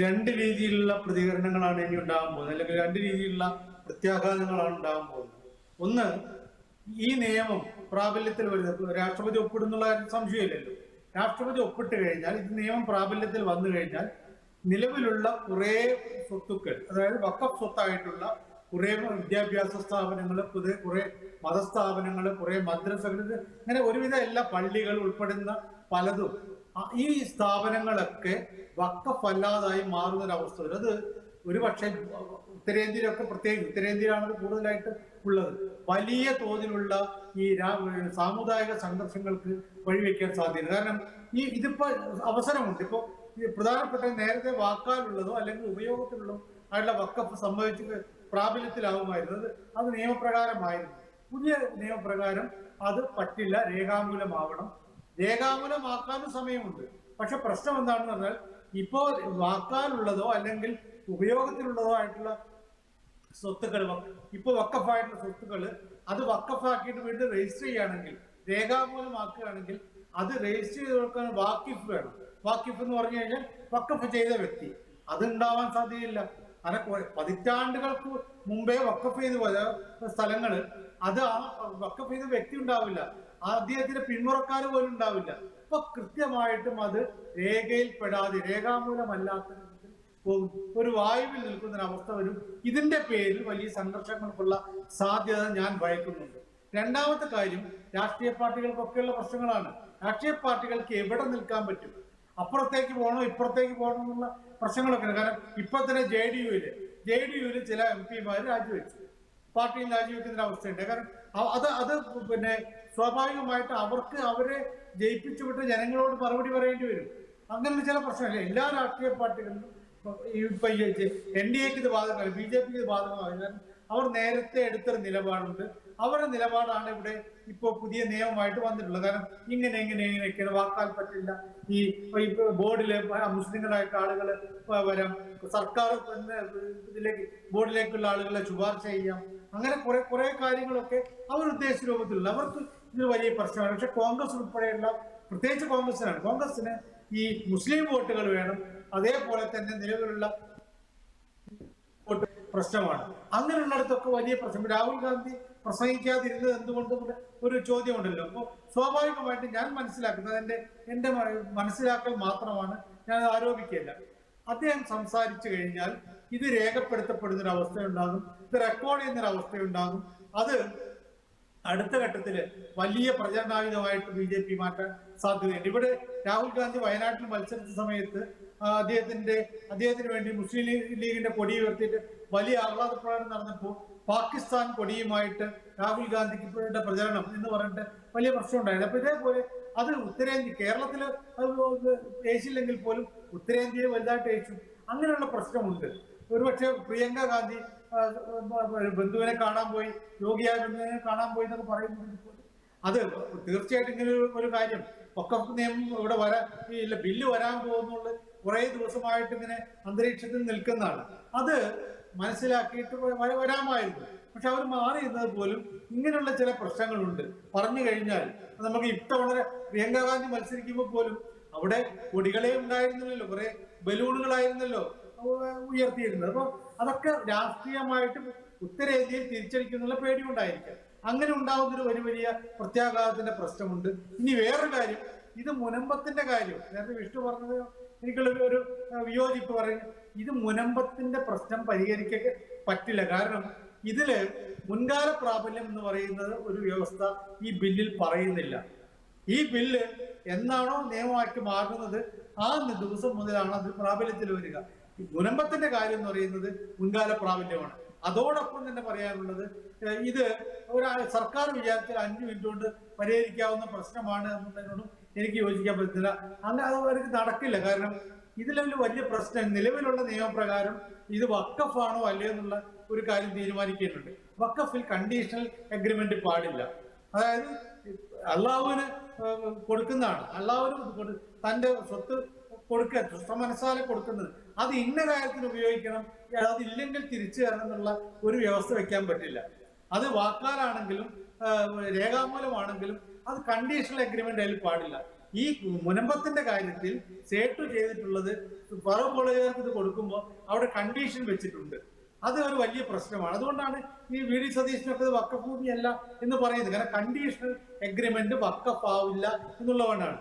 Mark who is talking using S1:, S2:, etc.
S1: രണ്ട് രീതിയിലുള്ള പ്രതികരണങ്ങളാണ് ഇനി ഉണ്ടാകാൻ പോകുന്നത്. അല്ലെങ്കിൽ രണ്ട് രീതിയിലുള്ള പ്രത്യാഘാതങ്ങളാണ് ഉണ്ടാകാൻ പോകുന്നത്. ഒന്ന് ഈ നിയമം പ്രാബല്യത്തിൽ വരുന്നത് രാഷ്ട്രപതി ഒപ്പിടുന്നുള്ള സംശയമില്ലല്ലോ. രാഷ്ട്രപതി ഒപ്പിട്ട് കഴിഞ്ഞാൽ ഈ നിയമം പ്രാബല്യത്തിൽ വന്നു കഴിഞ്ഞാൽ നിലവിലുള്ള കുറേ സ്വത്തുക്കൾ അതായത് വക്കഫ് സ്വത്തായിട്ടുള്ള കുറേ വിദ്യാഭ്യാസ സ്ഥാപനങ്ങൾ പുതിയ കുറേ മതസ്ഥാപനങ്ങൾ കുറേ മദ്രസകൾ അങ്ങനെ ഒരുവിധ എല്ലാ പള്ളികൾ ഉൾപ്പെടുന്ന പലതും ഈ സ്ഥാപനങ്ങളൊക്കെ വക്കഫല്ലാതായി മാറുന്ന ഒരു അവസ്ഥ വരും. അത് ഒരു പക്ഷേ ഉത്തരേന്ത്യയിലൊക്കെ പ്രത്യേകിച്ച് ഉത്തരേന്ത്യയിലാണ് കൂടുതലായിട്ട് ഉള്ളത്. വലിയ തോതിലുള്ള ഈ സാമുദായിക സംഘർഷങ്ങൾക്ക് വഴിവെക്കാൻ സാധ്യത കാരണം ഈ ഇതിപ്പോ അവസരമുണ്ട്. ഇപ്പോ ഈ പ്രധാനപ്പെട്ട നേരത്തെ വാക്കാലുള്ളതോ അല്ലെങ്കിൽ ഉപയോഗത്തിലുള്ളതോ ആയിട്ടുള്ള വക്കഫ് സംഭവിച്ച് അത് അത് നിയമപ്രകാരമായിരുന്നു. പുതിയ നിയമപ്രകാരം അത് പറ്റില്ല. രേഖാമൂലമാവണം. രേഖാമൂലമാക്കാനും സമയമുണ്ട്. പക്ഷെ പ്രശ്നം എന്താണെന്ന് പറഞ്ഞാൽ ഇപ്പോ വാക്കാനുള്ളതോ അല്ലെങ്കിൽ ഉപയോഗത്തിലുള്ളതോ ആയിട്ടുള്ള സ്വത്തുക്കൾ ഇപ്പൊ വക്കഫായിട്ടുള്ള സ്വത്തുക്കൾ അത് വക്കഫാക്കിയിട്ട് വീണ്ടും രജിസ്റ്റർ ചെയ്യുകയാണെങ്കിൽ രേഖാമൂലമാക്കുകയാണെങ്കിൽ അത് രജിസ്റ്റർ ചെയ്ത് കൊടുക്കാൻ വാക്കിഫ് വേണം. വാക്കിഫ് എന്ന് പറഞ്ഞു കഴിഞ്ഞാൽ വക്കഫ് ചെയ്ത വ്യക്തി. അത് ഉണ്ടാവാൻ സാധ്യതയില്ല അങ്ങനെ പതിറ്റാണ്ടുകൾക്ക് മുമ്പേ വക്കഫ് ചെയ്ത് പോയ സ്ഥലങ്ങൾ അത് ആ വക്കഫ് ചെയ്ത വ്യക്തി ഉണ്ടാവില്ല. അദ്ദേഹത്തിന്റെ പിന്മുറക്കാർ പോലും ഉണ്ടാവില്ല. അപ്പൊ കൃത്യമായിട്ടും അത് രേഖയിൽ പെടാതെ രേഖാമൂലമല്ലാത്ത പോകും. ഒരു വായുവിൽ നിൽക്കുന്ന ഒരു അവസ്ഥ വരും. ഇതിന്റെ പേരിൽ വലിയ സംഘർഷങ്ങൾക്കുള്ള സാധ്യത ഞാൻ ഭയക്കുന്നുണ്ട്. രണ്ടാമത്തെ കാര്യം രാഷ്ട്രീയ പാർട്ടികൾക്കൊക്കെയുള്ള പ്രശ്നങ്ങളാണ്. രാഷ്ട്രീയ പാർട്ടികൾക്ക് എവിടെ നിൽക്കാൻ പറ്റും? അപ്പുറത്തേക്ക് പോകണോ ഇപ്പുറത്തേക്ക് പോകണോ എന്നുള്ള പ്രശ്നങ്ങളൊക്കെ ഉണ്ട്. കാരണം ഇപ്പൊ തന്നെ ജെ ഡി യുവിൽ ജെ ഡി യുവിൽ ചില എം പിമാർ രാജിവെച്ചു. പാർട്ടിയിൽ രാജിവെക്കുന്ന അവസ്ഥയുണ്ട് കാരണം അത് അത് പിന്നെ സ്വാഭാവികമായിട്ട് അവർക്ക് അവരെ ജയിപ്പിച്ചു വിട്ട് ജനങ്ങളോട് മറുപടി പറയേണ്ടി വരും. അങ്ങനെയുള്ള ചില പ്രശ്നമില്ല? എല്ലാ രാഷ്ട്രീയ പാർട്ടികളിലും ഇപ്പൊ എൻ ഡി എക്ക് ഇത് ബാധകമല്ല ബി ജെ പിക്ക് ഇത് ബാധകമായി കാരണം അവർ നേരത്തെ എടുത്തൊരു നിലപാടുണ്ട്. അവരുടെ നിലപാടാണ് ഇവിടെ ഇപ്പോൾ പുതിയ നിയമമായിട്ട് വന്നിട്ടുള്ളത്. കാരണം ഇങ്ങനെ ഇങ്ങനെ ഇങ്ങനെയൊക്കെയാണ്. വാക്കാൽ പറ്റില്ല. ഈ ബോർഡിലെ മുസ്ലിങ്ങളായിട്ട് ആളുകൾ വരാം. സർക്കാർ ഇതിലേക്ക് ബോർഡിലേക്കുള്ള ആളുകളെ ശുപാർശ ചെയ്യാം. അങ്ങനെ കുറെ കുറെ കാര്യങ്ങളൊക്കെ അവർ ഉദ്ദേശിച്ച രൂപത്തിലുള്ള അവർക്ക് ഇത് വലിയ പ്രശ്നമാണ്. പക്ഷെ കോൺഗ്രസ് ഉൾപ്പെടെയുള്ള പ്രത്യേകിച്ച് കോൺഗ്രസിനാണ് കോൺഗ്രസിന് ഈ മുസ്ലിം വോട്ടുകൾ വേണം. അതേപോലെ തന്നെ നിലവിലുള്ള പ്രശ്നമാണ്. അങ്ങനെയുള്ളിടത്തൊക്കെ വലിയ പ്രശ്നം. രാഹുൽ ഗാന്ധി പ്രസംഗിക്കാതിരുന്നത് എന്തുകൊണ്ട് ഒരു ചോദ്യമുണ്ടല്ലോ. അപ്പോൾ സ്വാഭാവികമായിട്ട് ഞാൻ മനസ്സിലാക്കുന്നത് എന്റെ എന്റെ മനസ്സിലാക്കൽ മാത്രമാണ്. ഞാൻ അത് ആരോപിക്കില്ല അദ്ദേഹം സംസാരിച്ചു കഴിഞ്ഞാൽ ഇത് രേഖപ്പെടുത്തപ്പെടുന്ന ഒരു അവസ്ഥയുണ്ടാകും ഇത് റെക്കോർഡ് ചെയ്യുന്ന ഒരു അവസ്ഥയുണ്ടാകും അത് അടുത്ത ഘട്ടത്തിൽ വലിയ പ്രചരണായുധമായിട്ട് ബി ജെ പി മാറ്റാൻ സാധ്യതയുണ്ട്. ഇവിടെ രാഹുൽ ഗാന്ധി വയനാട്ടിൽ മത്സരിച്ച സമയത്ത് അദ്ദേഹത്തിന്റെ അദ്ദേഹത്തിന് വേണ്ടി മുസ്ലിം ലീഗ് ലീഗിന്റെ കൊടി ഉയർത്തിയിട്ട് വലിയ ആഹ്ലാദ പ്രകടനം നടന്നപ്പോൾ പാകിസ്ഥാൻ കൊടിയുമായിട്ട് രാഹുൽ ഗാന്ധിക്ക് പ്രചരണം എന്ന് പറഞ്ഞിട്ട് വലിയ പ്രശ്നം ഉണ്ടായിരുന്നു അപ്പൊ ഇതേപോലെ അത് ഉത്തരേന്ത്യ കേരളത്തിൽ ഏശില്ലെങ്കിൽ പോലും ഉത്തരേന്ത്യയിൽ വലുതായിട്ട് ഏച്ചു അങ്ങനെയുള്ള പ്രശ്നമുണ്ട്. ഒരുപക്ഷെ പ്രിയങ്ക ഗാന്ധി ബന്ധുവിനെ കാണാൻ പോയി യോഗിയായ ബന്ധുവിനെ കാണാൻ പോയി എന്നൊക്കെ പറയുന്നത് അത് തീർച്ചയായിട്ടും ഇങ്ങനെ ഒരു- ഒരു കാര്യം. ഒക്കെ നിയമം ഇവിടെ വരാൻ ഇല്ല ബില്ല് വരാൻ പോകുന്നുള്ള കുറേ ദിവസമായിട്ട് ഇങ്ങനെ അന്തരീക്ഷത്തിൽ നിൽക്കുന്നതാണ്. അത് മനസ്സിലാക്കിയിട്ട് വരാമായിരുന്നു. പക്ഷെ അവർ മാറിയിരുന്നത് പോലും ഇങ്ങനെയുള്ള ചില പ്രശ്നങ്ങളുണ്ട്. പറഞ്ഞു കഴിഞ്ഞാൽ നമുക്ക് ഇത്തവണ പ്രിയങ്ക ഗാന്ധി മത്സരിക്കുമ്പോൾ പോലും അവിടെ കൊടികളെ ഉണ്ടായിരുന്നില്ലല്ലോ കുറെ ബലൂണുകളായിരുന്നല്ലോ ഉയർത്തിയിരുന്നത്. അപ്പൊ അതൊക്കെ രാഷ്ട്രീയമായിട്ട് ഉത്തരേന്ത്യയിൽ തിരിച്ചടിക്കുന്നുള്ള പേടി ഉണ്ടായിരിക്കാം അങ്ങനെ ഉണ്ടാകുന്ന ഒരു വലിയ വലിയ പ്രത്യാഘാതത്തിന്റെ പ്രശ്നമുണ്ട്. ഇനി വേറൊരു കാര്യം ഇത് മുനമ്പത്തിന്റെ കാര്യം. നേരത്തെ വിഷ്ണു പറഞ്ഞത് എനിക്കുള്ള ഒരു- വിയോജിപ്പ് പറയുന്നു ഇത് മുനമ്പത്തിന്റെ പ്രശ്നം പരിഹരിക്കാൻ പറ്റില്ല. കാരണം ഇതിൽ മുൻകാല പ്രാബല്യം എന്ന് പറയുന്നത് ഒരു വ്യവസ്ഥ ഈ ബില്ലിൽ പറയുന്നില്ല. ഈ ബില്ല് എന്നാണോ നിയമമാക്കി മാറുന്നത് ആ ദിവസം മുതലാണ് അത് പ്രാബല്യത്തിൽ വരിക. മുനമ്പത്തിന്റെ കാര്യം എന്ന് പറയുന്നത് മുൻകാല പ്രാബല്യമാണ്. അതോടൊപ്പം തന്നെ പറയാനുള്ളത് ഇത് ഒരു സർക്കാർ വിചാരത്തിൽ അഞ്ചു മിനിറ്റ് കൊണ്ട് പരിഹരിക്കാവുന്ന പ്രശ്നമാണ് എന്നുള്ളതിനോടും എനിക്ക് യോജിക്കാൻ പറ്റത്തില്ല. അങ്ങനെ അത് അവർക്ക് നടക്കില്ല. കാരണം ഇതിലൊരു വലിയ പ്രശ്നം നിലവിലുള്ള നിയമപ്രകാരം ഇത് വക്കഫാണോ അല്ലയോ എന്നുള്ള ഒരു കാര്യം തീരുമാനിക്കേണ്ടത് വക്കഫിൽ കണ്ടീഷണൽ അഗ്രിമെന്റ് പാടില്ല. അതായത് അള്ളാഹുവിന് കൊടുക്കുന്നതാണ്. അള്ളാഹുവിന് തന്റെ സ്വത്ത് കൊടുക്കുക സ്വസ്ഥ മനസ്സാലെ കൊടുക്കുന്നത്. അത് ഇന്ന കാര്യത്തിന് ഉപയോഗിക്കണം അതില്ലെങ്കിൽ തിരിച്ചു തരണം എന്നുള്ള ഒരു വ്യവസ്ഥ വെക്കാൻ പറ്റില്ല. അത് വാക്കാലാണെങ്കിലും രേഖാമൂലമാണെങ്കിലും അത് കണ്ടീഷണൽ അഗ്രിമെന്റ് അതിൽ പാടില്ല. ഈ മുനമ്പത്തിന്റെ കാര്യത്തിൽ സേട്ടു ചെയ്തിട്ടുള്ളത് പറവ് കോളേജുകാർക്ക് ഇത് കൊടുക്കുമ്പോൾ അവിടെ കണ്ടീഷൻ വെച്ചിട്ടുണ്ട്. അത് ഒരു വലിയ പ്രശ്നമാണ്. അതുകൊണ്ടാണ് ഈ വി ഡി സതീശനൊക്കെ വക്കഭൂമിയല്ല എന്ന് പറയുന്നത്. കാരണം കണ്ടീഷണൽ അഗ്രിമെന്റ് വക്കപ്പാവില്ല എന്നുള്ളതുകൊണ്ടാണ്.